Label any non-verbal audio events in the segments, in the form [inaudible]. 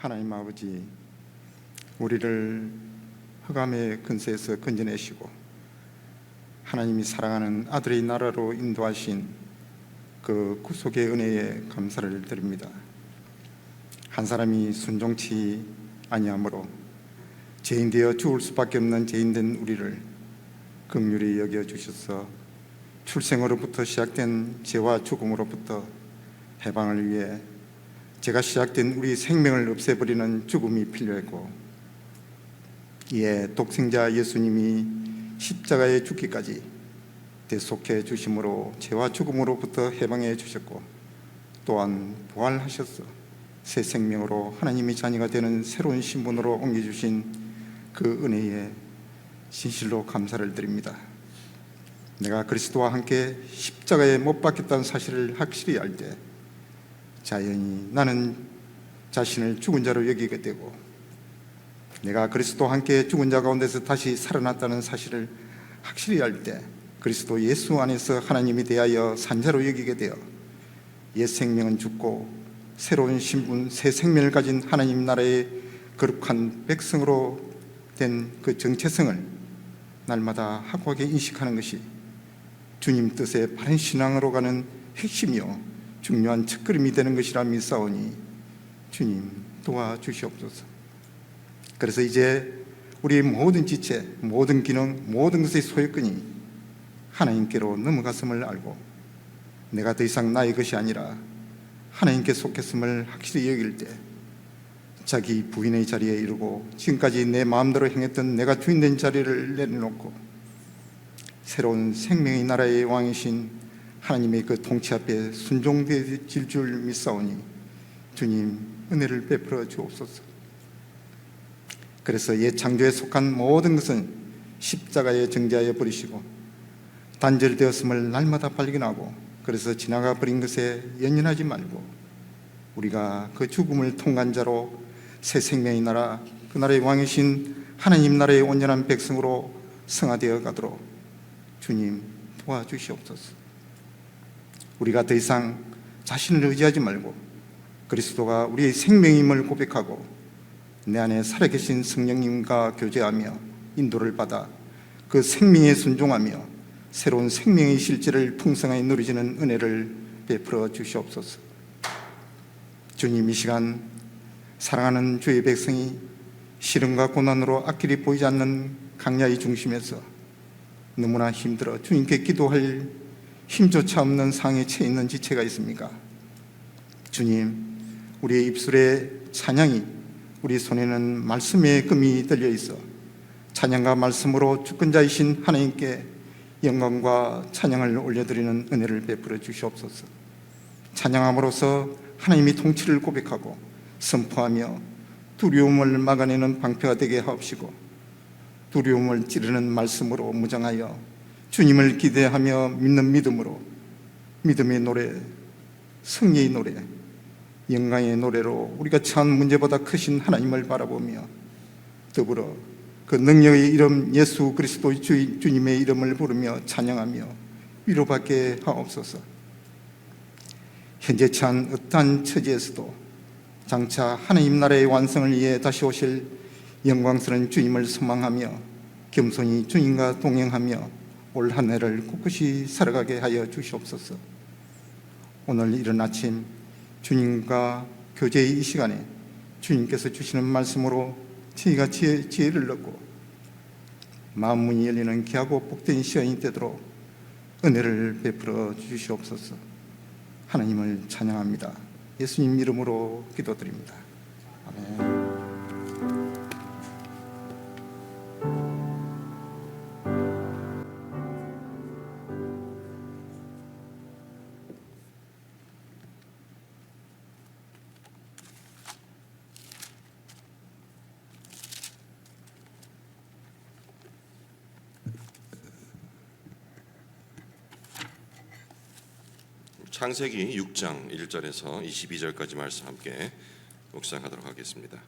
하나님 아버지 우리를 흑암의 근세에서 건져내시고 하나님이 사랑하는 아들의 나라로 인도하신 그 구속의 은혜에 감사를 드립니다. 한 사람이 순종치 아니하므로 죄인 되어 죽을 수밖에 없는 죄인된 우리를 긍휼히 여겨 주셔서 출생으로부터 시작된 죄와 죽음으로부터 해방을 위해 제가 시작된 우리 생명을 없애버리는 죽음이 필요했고 이에 독생자 예수님이 십자가에 죽기까지 대속해 주심으로 죄와 죽음으로부터 해방해 주셨고 또한 부활하셔서 새 생명으로 하나님의 자녀가 되는 새로운 신분으로 옮겨주신 그 은혜에 진실로 감사를 드립니다. 내가 그리스도와 함께 십자가에 못 박혔다는 사실을 확실히 알때 자연히 나는 자신을 죽은 자로 여기게 되고 내가 그리스도와 함께 죽은 자 가운데서 다시 살아났다는 사실을 확실히 알 때 그리스도 예수 안에서 하나님이 대하여 산자로 여기게 되어 옛 생명은 죽고 새로운 신분 새 생명을 가진 하나님 나라의 거룩한 백성으로 된 그 정체성을 날마다 확고하게 인식하는 것이 주님 뜻의 바른 신앙으로 가는 핵심이요 중요한 첫걸음이 되는 것이라 믿사오니 주님 도와주시옵소서. 그래서 이제 우리 모든 지체, 모든 기능, 모든 것의 소유권이 하나님께로 넘어갔음을 알고 내가 더 이상 나의 것이 아니라 하나님께 속했음을 확실히 여길 때 자기 부인의 자리에 이르고 지금까지 내 마음대로 행했던 내가 주인된 자리를 내려놓고 새로운 생명의 나라의 왕이신 하나님의 그 통치 앞에 순종될 줄 믿사오니 주님 은혜를 베풀어 주옵소서. 그래서 옛 창조에 속한 모든 것은 십자가에 정죄하여 버리시고 단절되었음을 날마다 발견하고 그래서 지나가 버린 것에 연연하지 말고 우리가 그 죽음을 통한 자로 새 생명의 나라 그 나라의 왕이신 하나님 나라의 온전한 백성으로 성화되어 가도록 주님 도와주시옵소서. 우리가 더 이상 자신을 의지하지 말고 그리스도가 우리의 생명임을 고백하고 내 안에 살아계신 성령님과 교제하며 인도를 받아 그 생명에 순종하며 새로운 생명의 실제를 풍성하게 누리지는 은혜를 베풀어 주시옵소서. 주님 이 시간 사랑하는 주의 백성이 시름과 고난으로 앞길이 보이지 않는 강야의 중심에서 너무나 힘들어 주님께 기도할 힘조차 없는 상에 처해 있는 지체가 있습니까? 주님, 우리의 입술에 찬양이 우리 손에는 말씀의 금이 들려 있어 찬양과 말씀으로 주권자이신 하나님께 영광과 찬양을 올려드리는 은혜를 베풀어 주시옵소서. 찬양함으로써 하나님의 통치를 고백하고 선포하며 두려움을 막아내는 방패가 되게 하옵시고 두려움을 찌르는 말씀으로 무장하여 주님을 기대하며 믿는 믿음으로 믿음의 노래, 승리의 노래, 영광의 노래로 우리가 처한 문제보다 크신 하나님을 바라보며 더불어 그 능력의 이름 예수 그리스도 주, 주님의 이름을 부르며 찬양하며 위로받게 하옵소서. 현재 처한 어떠한 처지에서도 장차 하나님 나라의 완성을 위해 다시 오실 영광스러운 주님을 소망하며 겸손히 주님과 동행하며 올 한 해를 꿋꿋이 살아가게 하여 주시옵소서. 오늘 이른 아침 주님과 교제의 이 시간에 주님께서 주시는 말씀으로 저희가 지혜, 지혜를 얻고 마음 문이 열리는 귀하고 복된 시간이 되도록 은혜를 베풀어 주시옵소서. 하나님을 찬양합니다. 예수님 이름으로 기도드립니다. 창세기 6장 1절에서 22절까지 말씀 함께 묵상하도록 하겠습니다.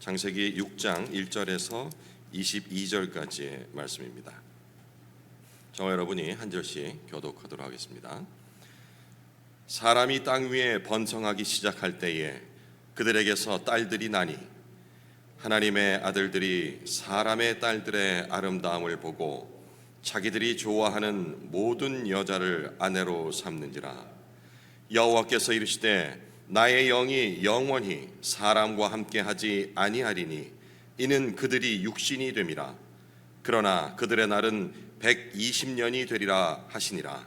창세기 6장 1절에서 22절까지의 말씀입니다. 저와 여러분이 한 절씩 교독하도록 하겠습니다. 사람이 땅 위에 번성하기 시작할 때에 그들에게서 딸들이 나니 하나님의 아들들이 사람의 딸들의 아름다움을 보고 자기들이 좋아하는 모든 여자를 아내로 삼는지라. 여호와께서 이르시되 나의 영이 영원히 사람과 함께 하지 아니하리니 이는 그들이 육신이 됨이라. 그러나 그들의 날은 120년이 되리라 하시니라.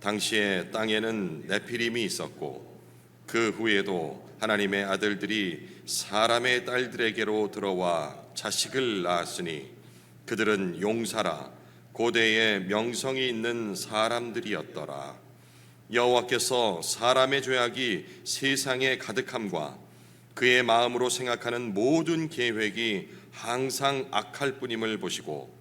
당시에 땅에는 네피림이 있었고 그 후에도 하나님의 아들들이 사람의 딸들에게로 들어와 자식을 낳았으니 그들은 용사라 고대에 명성이 있는 사람들이었더라. 여호와께서 사람의 죄악이 세상에 가득함과 그의 마음으로 생각하는 모든 계획이 항상 악할 뿐임을 보시고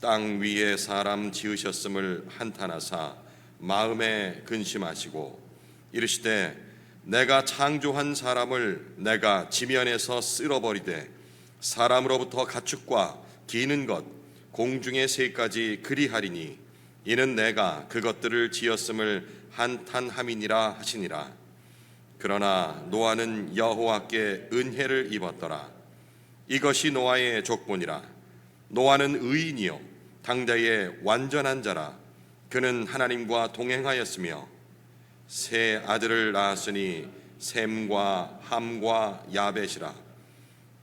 땅 위에 사람 지으셨음을 한탄하사 마음에 근심하시고 이르시되 내가 창조한 사람을 내가 지면에서 쓸어버리되 사람으로부터 가축과 기는 것 공중의 새까지 그리하리니 이는 내가 그것들을 지었음을 한탄함이니라 하시니라. 그러나 노아는 여호와께 은혜를 입었더라. 이것이 노아의 족본이라. 노아는 의인이요. 당대의 완전한 자라. 그는 하나님과 동행하였으며 세 아들을 낳았으니 셈과 함과 야벳이라.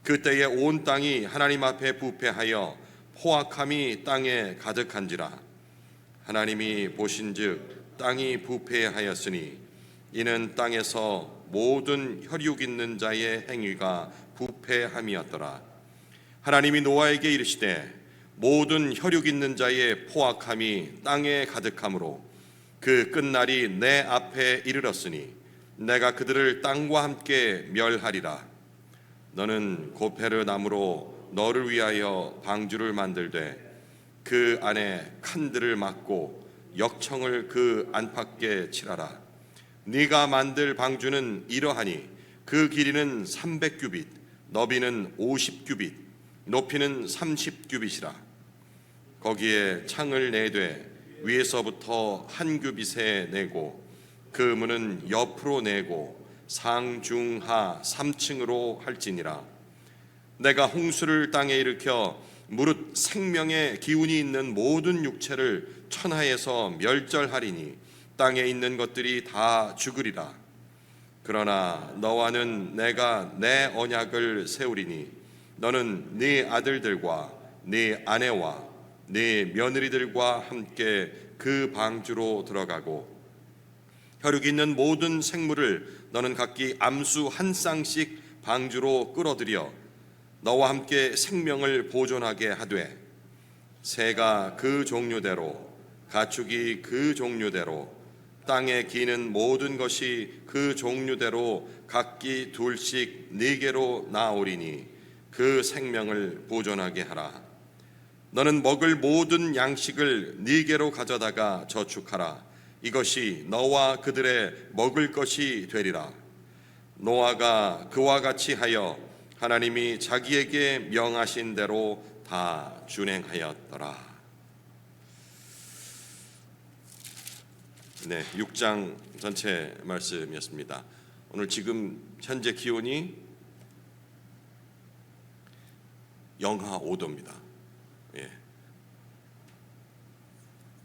그때에 온 땅이 하나님 앞에 부패하여 포악함이 땅에 가득한지라. 하나님이 보신즉 땅이 부패하였으니 이는 땅에서 모든 혈육 있는 자의 행위가 부패함이었더라. 하나님이 노아에게 이르시되 모든 혈육 있는 자의 포악함이 땅에 가득함으로 그 끝날이 내 앞에 이르렀으니 내가 그들을 땅과 함께 멸하리라. 너는 고페르 나무로 너를 위하여 방주를 만들되 그 안에 칸들을 막고 역청을 그 안팎에 칠하라. 네가 만들 방주는 이러하니 그 길이는 300규빗 너비는 50규빗 높이는 30규빗이라. 거기에 창을 내되 위에서부터 한 규빗에 내고 그 문은 옆으로 내고 상중하 3층으로 할지니라 내가 홍수를 땅에 일으켜 무릇 생명의 기운이 있는 모든 육체를 천하에서 멸절하리니 땅에 있는 것들이 다 죽으리라. 그러나 너와는 내가 내 언약을 세우리니 너는 네 아들들과 네 아내와 네 며느리들과 함께 그 방주로 들어가고 혈육 있는 모든 생물을 너는 각기 암수 한 쌍씩 방주로 끌어들여 너와 함께 생명을 보존하게 하되 새가 그 종류대로 가축이 그 종류대로 땅에 기는 모든 것이 그 종류대로 각기 둘씩 네 개로 나오리니 그 생명을 보존하게 하라. 너는 먹을 모든 양식을 네 개로 가져다가 저축하라. 이것이 너와 그들의 먹을 것이 되리라. 노아가 그와 같이 하여 하나님이 자기에게 명하신 대로 다 준행하였더라. 네, 6장 전체 말씀이었습니다. 오늘 지금 현재 기온이 영하 5도입니다. 예.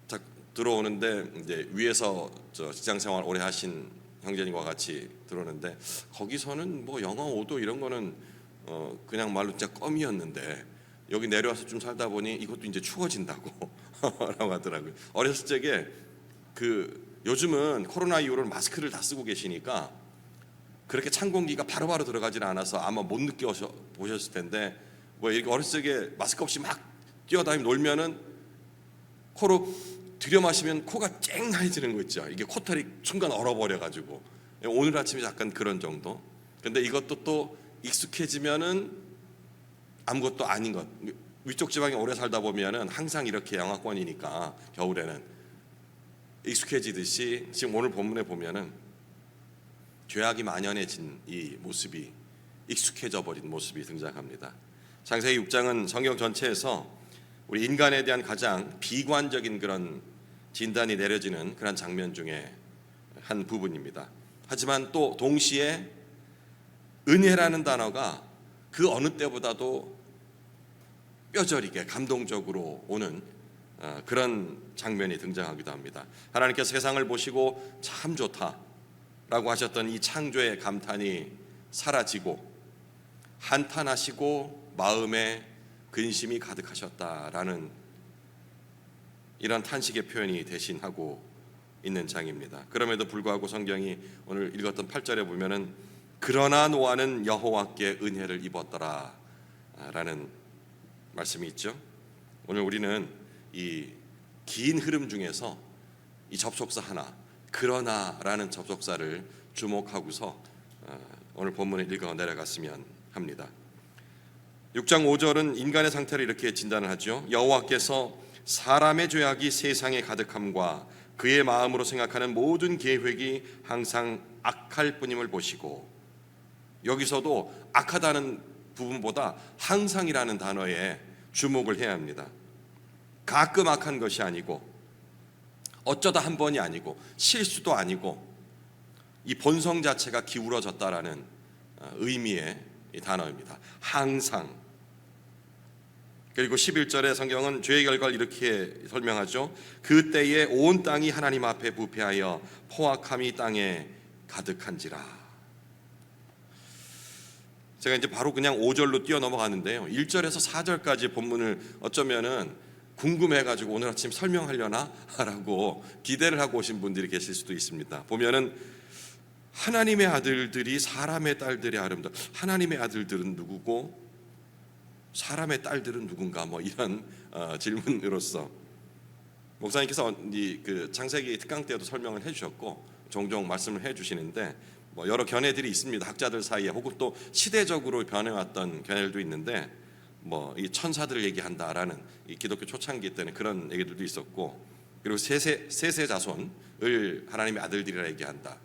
자, 들어오는데 이제 위에서 저 직장 생활 오래 하신 형제님과 같이 들어오는데 거기서는 뭐 영하 5도 이런 거는 어 그냥 말로 진짜 껌이었는데 여기 내려와서 좀 살다 보니 이것도 이제 추워진다고 [laughs] 라고 하더라고요. 어렸을 적에 그 요즘은 코로나 이후로 마스크를 다 쓰고 계시니까 그렇게 찬 공기가 바로바로 들어가지는 않아서 아마 못 느껴 보셨을 텐데 뭐 이렇게 어렸을 적에 마스크 없이 막 뛰어다니며 놀면은 코로 들여 마시면 코가 쨍하해지는 거 있죠. 이게 코털이 순간 얼어버려 가지고 오늘 아침에 약간 그런 정도. 근데 이것도 또 익숙해지면은 아무것도 아닌 것. 위쪽 지방에 오래 살다 보면은 항상 이렇게 영하권이니까 겨울에는 익숙해지듯이 지금 오늘 본문에 보면은 죄악이 만연해진 이 모습이 익숙해져 버린 모습이 등장합니다. 창세기 6장은 성경 전체에서 우리 인간에 대한 가장 비관적인 그런 진단이 내려지는 그런 장면 중에 한 부분입니다. 하지만 또 동시에 은혜라는 단어가 그 어느 때보다도 뼈저리게 감동적으로 오는 어, 그런 장면이 등장하기도 합니다. 하나님께서 세상을 보시고 참 좋다라고 하셨던 이 창조의 감탄이 사라지고 한탄하시고 마음에 근심이 가득하셨다라는 이런 탄식의 표현이 대신하고 있는 장입니다. 그럼에도 불구하고 성경이 오늘 읽었던 8절에 보면은 그러나 노아는 여호와께 은혜를 입었더라라는 말씀이 있죠. 오늘 우리는 이 긴 흐름 중에서 이 접속사 하나 그러나라는 접속사를 주목하고서 어, 오늘 본문을 읽어 내려갔으면 합니다. 6장 5절은 인간의 상태를 이렇게 진단을 하죠. 여호와께서 사람의 죄악이 세상에 가득함과 그의 마음으로 생각하는 모든 계획이 항상 악할 뿐임을 보시고 여기서도 악하다는 부분보다 항상이라는 단어에 주목을 해야 합니다. 가끔 악한 것이 아니고 어쩌다 한 번이 아니고 실수도 아니고 이 본성 자체가 기울어졌다라는 어, 의미의 이 단어입니다. 항상 그리고 11절의 성경은 죄의 결과를 이렇게 설명하죠. 그때에 온 땅이 하나님 앞에 부패하여 포악함이 땅에 가득한지라. 제가 이제 바로 그냥 5절로 뛰어 넘어가는데요. 1절에서 4절까지 본문을 어쩌면은 궁금해가지고 오늘 아침 설명하려나 라고 [laughs] 기대를 하고 오신 분들이 계실 수도 있습니다. 보면은 하나님의 아들들이 사람의 딸들의 아름다움. 하나님의 아들들은 누구고 사람의 딸들은 누군가 뭐 이런 어, 질문으로서 목사님께서 이 그 창세기 특강 때도 설명을 해주셨고 종종 말씀을 해주시는데 뭐 여러 견해들이 있습니다 학자들 사이에 혹은 또 시대적으로 변해왔던 견해들도 있는데 뭐 이 천사들을 얘기한다라는 이 기독교 초창기 때는 그런 얘기들도 있었고 그리고 세세 세세 자손을 하나님의 아들들이라 얘기한다.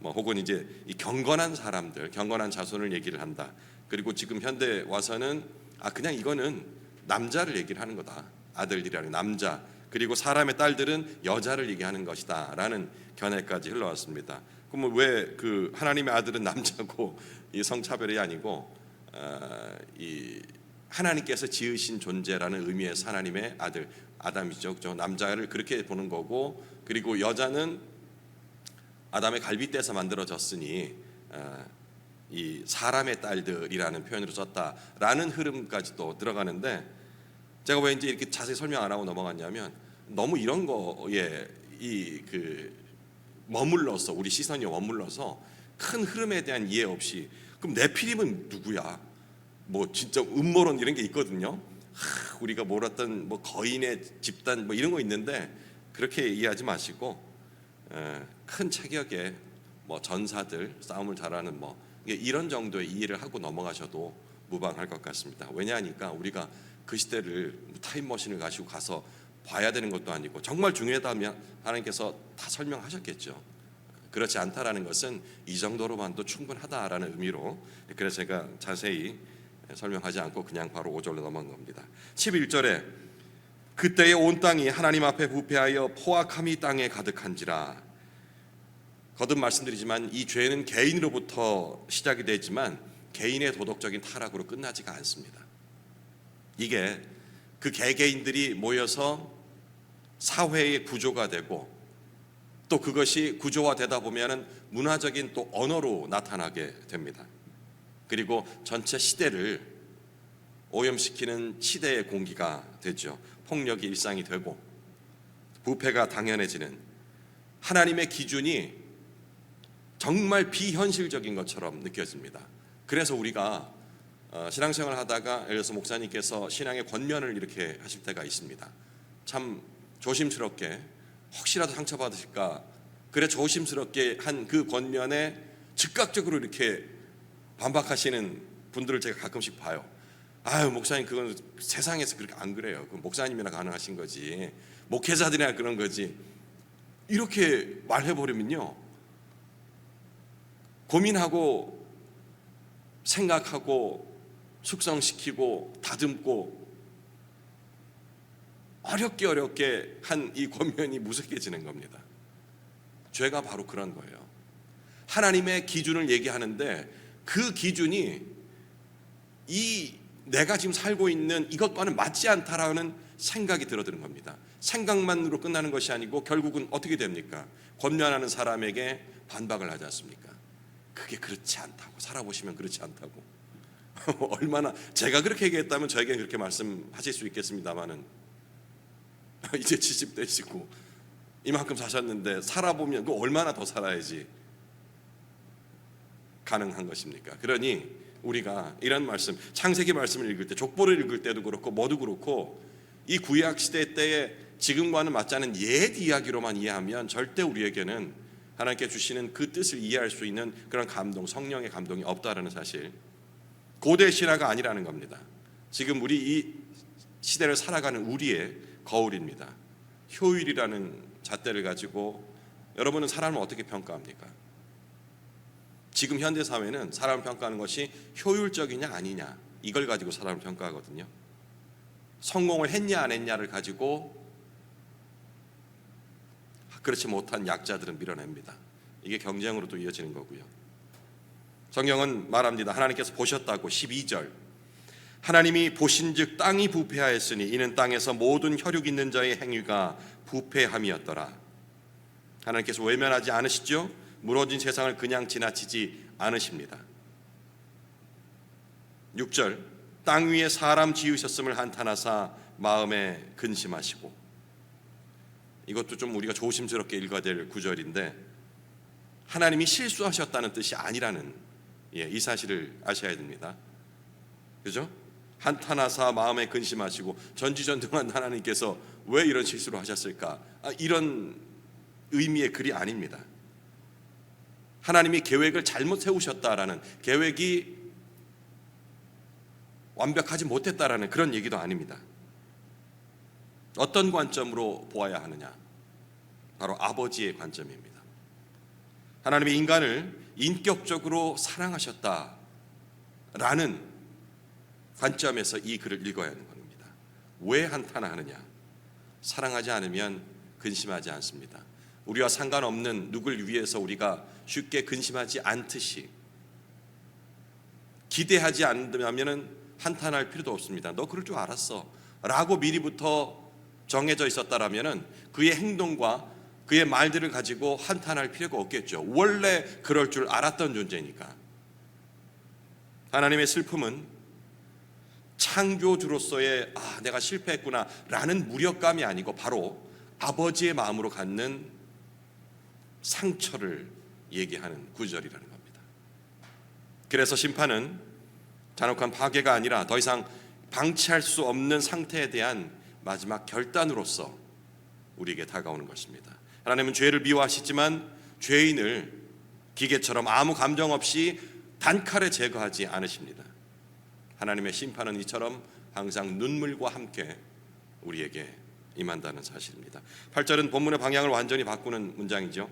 뭐 혹은 이제 이 경건한 사람들, 경건한 자손을 얘기를 한다. 그리고 지금 현대 와서는 아 그냥 이거는 남자를 얘기를 하는 거다. 아들들이라는 남자. 그리고 사람의 딸들은 여자를 얘기하는 것이다라는 견해까지 흘러왔습니다. 그러면 왜 그 하나님의 아들은 남자고 이 성차별이 아니고 어, 이 하나님께서 지으신 존재라는 의미에서 하나님의 아들 아담이죠. 저 남자를 그렇게 보는 거고 그리고 여자는 아담의 갈빗대에서 만들어졌으니 어, 이 사람의 딸들이라는 표현으로 썼다라는 흐름까지도 들어가는데 제가 왜 이제 이렇게 자세히 설명 안 하고 넘어갔냐면 너무 이런 거에 이그 머물러서 우리 시선이 머물러서 큰 흐름에 대한 이해 없이 그럼 네피림은 누구야? 뭐 진짜 음모론 이런 게 있거든요. 하, 우리가 몰랐던 뭐 거인의 집단 뭐 이런 거 있는데 그렇게 이해하지 마시고 에, 큰 체격의 뭐 전사들 싸움을 잘하는 뭐 이런 정도의 이해를 하고 넘어가셔도 무방할 것 같습니다. 왜냐하니까 우리가 그 시대를 타임머신을 가지고 가서 봐야 되는 것도 아니고 정말 중요하다면 하나님께서 다 설명하셨겠죠. 그렇지 않다라는 것은 이 정도로만도 충분하다라는 의미로 그래서 제가 자세히 설명하지 않고 그냥 바로 5절로 넘어간 겁니다. 11절에 그때에 온 땅이 하나님 앞에 부패하여 포악함이 땅에 가득한지라 거듭 말씀드리지만 이 죄는 개인으로부터 시작이 되지만 개인의 도덕적인 타락으로 끝나지가 않습니다. 이게 그 개개인들이 모여서 사회의 구조가 되고 또 그것이 구조화되다 보면은 문화적인 또 언어로 나타나게 됩니다. 그리고 전체 시대를 오염시키는 시대의 공기가 되죠. 폭력이 일상이 되고 부패가 당연해지는 하나님의 기준이 정말 비현실적인 것처럼 느껴집니다. 그래서 우리가 어, 신앙생활 하다가 예를 들어서 목사님께서 신앙의 권면을 이렇게 하실 때가 있습니다. 참 조심스럽게 혹시라도 상처받으실까 그래 조심스럽게 한 그 권면에 즉각적으로 이렇게 반박하시는 분들을 제가 가끔씩 봐요. 아유 목사님 그건 세상에서 그렇게 안 그래요. 그 목사님이나 가능하신 거지. 목회자들이나 그런 거지. 이렇게 말해버리면요. 고민하고 생각하고 숙성시키고 다듬고 어렵게 어렵게 한 이 권면이 무색해지는 겁니다. 죄가 바로 그런 거예요. 하나님의 기준을 얘기하는데 그 기준이 이 내가 지금 살고 있는 이것과는 맞지 않다라는 생각이 들어드는 겁니다. 생각만으로 끝나는 것이 아니고 결국은 어떻게 됩니까? 권면하는 사람에게 반박을 하지 않습니까? 그게 그렇지 않다고 살아보시면 그렇지 않다고 [laughs] 얼마나 제가 그렇게 얘기했다면 저에게 그렇게 말씀하실 수 있겠습니다만은 [laughs] 이제 70대시고 이만큼 사셨는데 살아보면 그 얼마나 더 살아야지 가능한 것입니까? 그러니 우리가 이런 말씀 창세기 말씀을 읽을 때 족보를 읽을 때도 그렇고 뭐도 그렇고 이 구약 시대 때에 지금과는 맞지 않은 옛 이야기로만 이해하면 절대 우리에게는 하나님께 주시는 그 뜻을 이해할 수 있는 그런 감동, 성령의 감동이 없다라는 사실. 고대 신화가 아니라는 겁니다. 지금 우리 이 시대를 살아가는 우리의 거울입니다. 효율이라는 잣대를 가지고 여러분은 사람을 어떻게 평가합니까? 지금 현대 사회는 사람을 평가하는 것이 효율적이냐 아니냐 이걸 가지고 사람을 평가하거든요. 성공을 했냐 안 했냐를 가지고 그렇지 못한 약자들은 밀어냅니다. 이게 경쟁으로도 이어지는 거고요. 성경은 말합니다. 하나님께서 보셨다고 12절. 하나님이 보신즉 땅이 부패하였으니 이는 땅에서 모든 혈육 있는 자의 행위가 부패함이었더라. 하나님께서 외면하지 않으시죠? 무너진 세상을 그냥 지나치지 않으십니다. 6절 땅 위에 사람 지으셨음을 한탄하사 마음에 근심하시고 이것도 좀 우리가 조심스럽게 읽어야 될 구절인데 하나님이 실수하셨다는 뜻이 아니라는 예, 이 사실을 아셔야 됩니다. 그죠? 한탄하사 마음에 근심하시고 전지전능한 하나님께서 왜 이런 실수를 하셨을까? 아, 이런 의미의 글이 아닙니다. 하나님이 계획을 잘못 세우셨다라는 계획이 완벽하지 못했다라는 그런 얘기도 아닙니다. 어떤 관점으로 보아야 하느냐? 바로 아버지의 관점입니다. 하나님이 인간을 인격적으로 사랑하셨다라는 관점에서 이 글을 읽어야 하는 겁니다. 왜 한탄하느냐? 사랑하지 않으면 근심하지 않습니다. 우리와 상관없는 누굴 위해서 우리가 쉽게 근심하지 않듯이 기대하지 않으면은 한탄할 필요도 없습니다. 너 그럴 줄 알았어. 라고 미리부터 정해져 있었다라면은 그의 행동과 그의 말들을 가지고 한탄할 필요가 없겠죠. 원래 그럴 줄 알았던 존재니까. 하나님의 슬픔은 창조주로서의 아, 내가 실패했구나 라는 무력감이 아니고 바로 아버지의 마음으로 갖는 상처를 얘기하는 구절이라는 겁니다. 그래서 심판은 잔혹한 파괴가 아니라 더 이상 방치할 수 없는 상태에 대한 마지막 결단으로서 우리에게 다가오는 것입니다. 하나님은 죄를 미워하시지만 죄인을 기계처럼 아무 감정 없이 단칼에 제거하지 않으십니다. 하나님의 심판은 이처럼 항상 눈물과 함께 우리에게 임한다는 사실입니다. 8절은 본문의 방향을 완전히 바꾸는 문장이죠.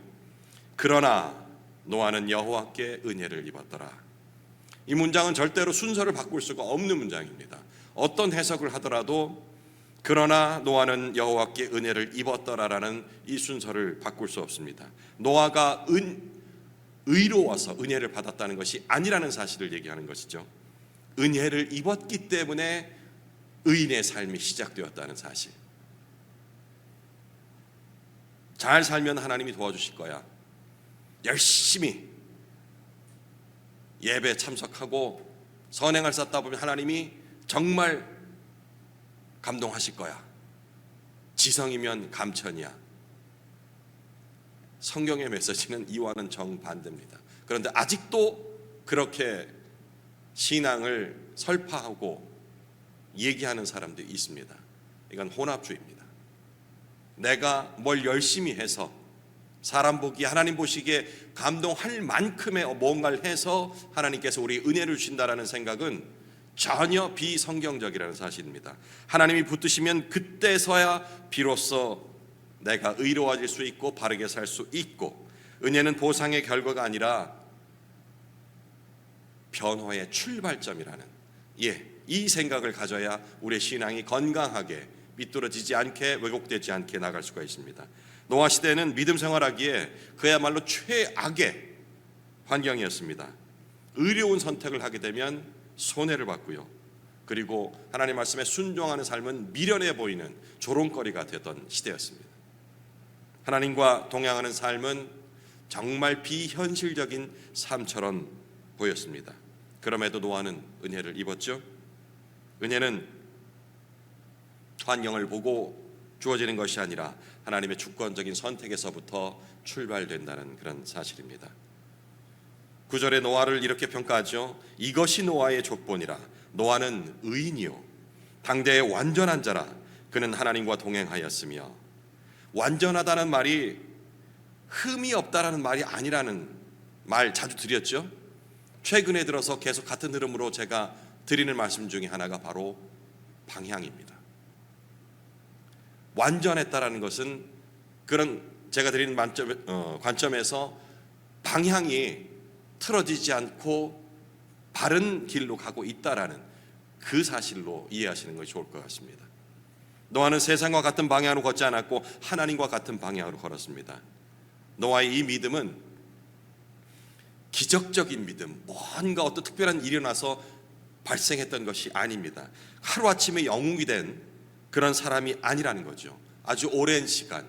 그러나 노아는 여호와께 은혜를 입었더라. 이 문장은 절대로 순서를 바꿀 수가 없는 문장입니다. 어떤 해석을 하더라도 그러나 노아는 여호와께 은혜를 입었더라라는 이 순서를 바꿀 수 없습니다. 노아가 은 의로워서 은혜를 받았다는 것이 아니라는 사실을 얘기하는 것이죠. 은혜를 입었기 때문에 의인의 삶이 시작되었다는 사실. 잘 살면 하나님이 도와주실 거야. 열심히 예배 참석하고 선행을 쌓다 보면 하나님이 정말 감동하실 거야. 지성이면 감천이야. 성경의 메시지는 이와는 정반대입니다. 그런데 아직도 그렇게 신앙을 설파하고 얘기하는 사람들이 있습니다. 이건 혼합주의입니다. 내가 뭘 열심히 해서 사람 보기 하나님 보시기에 감동할 만큼의 뭔가를 해서 하나님께서 우리 은혜를 주신다라는 생각은 전혀 비성경적이라는 사실입니다. 하나님이 붙드시면 그때서야 비로소 내가 의로워질 수 있고 바르게 살 수 있고 은혜는 보상의 결과가 아니라 변화의 출발점이라는 예, 이 생각을 가져야 우리의 신앙이 건강하게 삐뚤어지지 않게 왜곡되지 않게 나갈 수가 있습니다. 노아 시대는 믿음 생활하기에 그야말로 최악의 환경이었습니다. 의로운 선택을 하게 되면 손해를 받고요. 그리고 하나님 말씀에 순종하는 삶은 미련해 보이는 조롱거리가 되던 시대였습니다. 하나님과 동행하는 삶은 정말 비현실적인 삶처럼 보였습니다. 그럼에도 노아는 은혜를 입었죠. 은혜는 환경을 보고 주어지는 것이 아니라 하나님의 주권적인 선택에서부터 출발된다는 그런 사실입니다. 구절에 노아를 이렇게 평가하죠. 이것이 노아의 족본이라. 노아는 의인이요 당대의 완전한 자라. 그는 하나님과 동행하였으며 완전하다는 말이 흠이 없다라는 말이 아니라는 말 자주 드렸죠. 최근에 들어서 계속 같은 흐름으로 제가 드리는 말씀 중에 하나가 바로 방향입니다. 완전했다라는 것은 그런 제가 드리는 만점, 어, 관점에서 방향이 틀어지지 않고 바른 길로 가고 있다라는 그 사실로 이해하시는 것이 좋을 것 같습니다. 노아는 세상과 같은 방향으로 걷지 않았고 하나님과 같은 방향으로 걸었습니다. 노아의 이 믿음은 기적적인 믿음, 뭔가 어떤 특별한 일이 나서 발생했던 것이 아닙니다. 하루아침에 영웅이 된 그런 사람이 아니라는 거죠. 아주 오랜 시간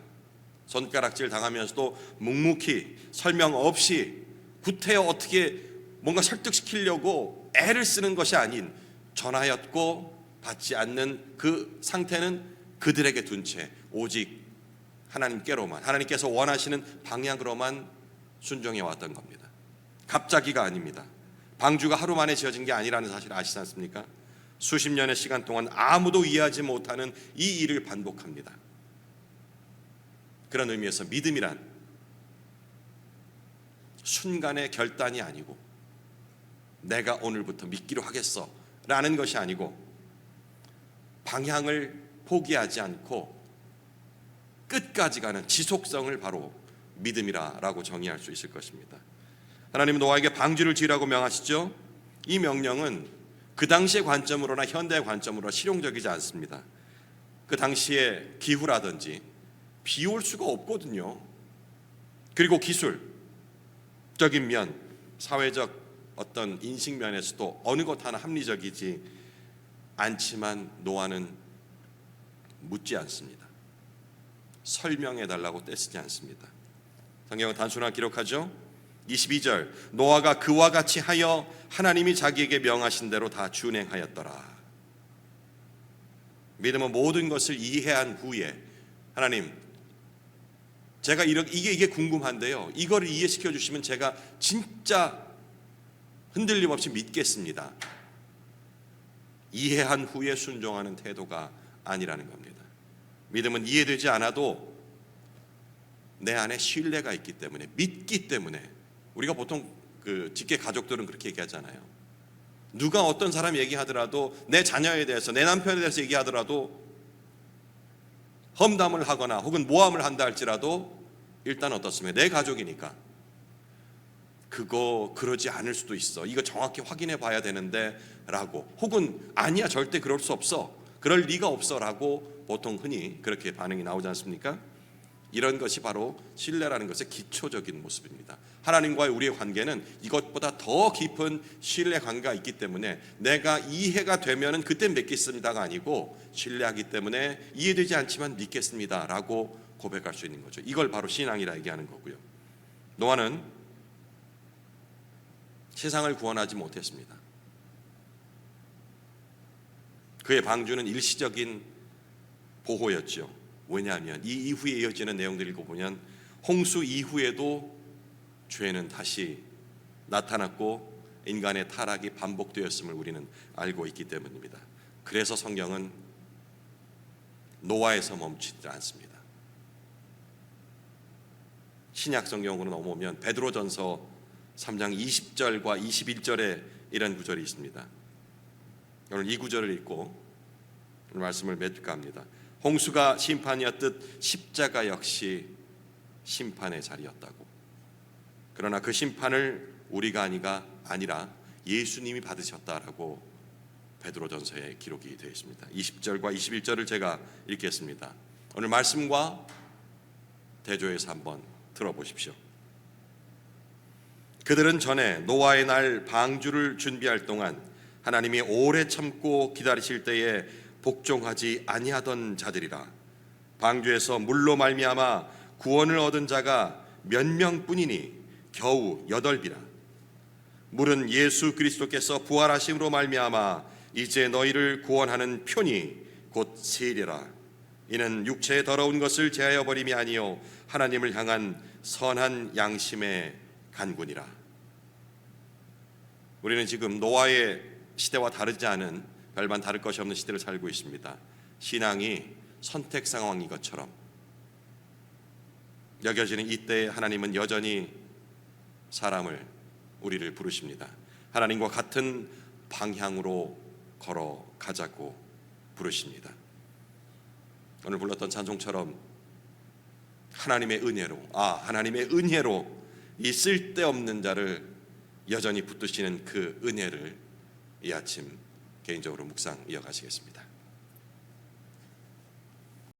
손가락질 당하면서도 묵묵히 설명 없이 구태여 어떻게 뭔가 설득시키려고 애를 쓰는 것이 아닌 전하였고 받지 않는 그 상태는 그들에게 둔 채 오직 하나님께로만 하나님께서 원하시는 방향으로만 순종해 왔던 겁니다. 갑자기가 아닙니다. 방주가 하루 만에 지어진 게 아니라는 사실 아시지 않습니까? 수십 년의 시간 동안 아무도 이해하지 못하는 이 일을 반복합니다. 그런 의미에서 믿음이란 순간의 결단이 아니고 내가 오늘부터 믿기로 하겠어 라는 것이 아니고 방향을 포기하지 않고 끝까지 가는 지속성을 바로 믿음이라라고 정의할 수 있을 것입니다. 하나님은 노아에게 방주를 지으라고 명하시죠. 이 명령은 그 당시의 관점으로나 현대의 관점으로 실용적이지 않습니다. 그 당시의 기후라든지 비 올 수가 없거든요. 그리고 기술적인 면, 사회적 어떤 인식 면에서도 어느 것 하나 합리적이지 않지만 노아는 묻지 않습니다. 설명해 달라고 떼쓰지 않습니다. 성경은 단순하게 기록하죠. 22절 노아가 그와 같이 하여 하나님이 자기에게 명하신 대로 다 준행하였더라. 믿음은 모든 것을 이해한 후에 하나님 제가 이렇게 이게 이게 궁금한데요. 이거를 이해시켜 주시면 제가 진짜 흔들림 없이 믿겠습니다. 이해한 후에 순종하는 태도가 아니라는 겁니다. 믿음은 이해되지 않아도 내 안에 신뢰가 있기 때문에 믿기 때문에 우리가 보통 그 직계 가족들은 그렇게 얘기하잖아요. 누가 어떤 사람 얘기하더라도 내 자녀에 대해서 내 남편에 대해서 얘기하더라도 험담을 하거나 혹은 모함을 한다 할지라도 일단 어떻습니까? 내 가족이니까 그거 그러지 않을 수도 있어. 이거 정확히 확인해 봐야 되는데 라고 혹은 아니야 절대 그럴 수 없어. 그럴 리가 없어라고 보통 흔히 그렇게 반응이 나오지 않습니까? 이런 것이 바로 신뢰라는 것의 기초적인 모습입니다. 하나님과의 우리의 관계는 이것보다 더 깊은 신뢰 관계가 있기 때문에 내가 이해가 되면은 그때 믿겠습니다가 아니고 신뢰하기 때문에 이해되지 않지만 믿겠습니다라고 고백할 수 있는 거죠. 이걸 바로 신앙이라 얘기하는 거고요. 노아는 세상을 구원하지 못했습니다. 그의 방주는 일시적인 보호였죠. 왜냐하면 이 이후에 이어지는 내용들 읽어보면 홍수 이후에도 죄는 다시 나타났고 인간의 타락이 반복되었음을 우리는 알고 있기 때문입니다. 그래서 성경은 노아에서 멈추지 않습니다. 신약 성경으로 넘어오면 베드로전서 3장 20절과 21절에 이런 구절이 있습니다. 오늘 이 구절을 읽고 말씀을 맺을까 합니다. 홍수가 심판이었듯 십자가 역시 심판의 자리였다고. 그러나 그 심판을 우리가 아니가 아니라 예수님이 받으셨다라고 베드로전서에 기록이 되어 있습니다. 20절과 21절을 제가 읽겠습니다. 오늘 말씀과 대조해서 한번 들어보십시오. 그들은 전에 노아의 날 방주를 준비할 동안 하나님이 오래 참고 기다리실 때에 복종하지 아니하던 자들이라. 방주에서 물로 말미암아 구원을 얻은 자가 몇 명뿐이니 겨우 여덟이라. 물은 예수 그리스도께서 부활하심으로 말미암아 이제 너희를 구원하는 표니 곧 세례라. 이는 육체의 더러운 것을 제하여 버림이 아니요 하나님을 향한 선한 양심의 간군이라. 우리는 지금 노아의 시대와 다르지 않은 별반 다를 것이 없는 시대를 살고 있습니다. 신앙이 선택 상황인 것처럼 여겨지는 이때에 하나님은 여전히 사람을 우리를 부르십니다. 하나님과 같은 방향으로 걸어가자고 부르십니다. 오늘 불렀던 찬송처럼 하나님의 은혜로 아 하나님의 은혜로 이 쓸데없는 자를 여전히 붙드시는 그 은혜를 이 아침 개인적으로 묵상 이어가시겠습니다.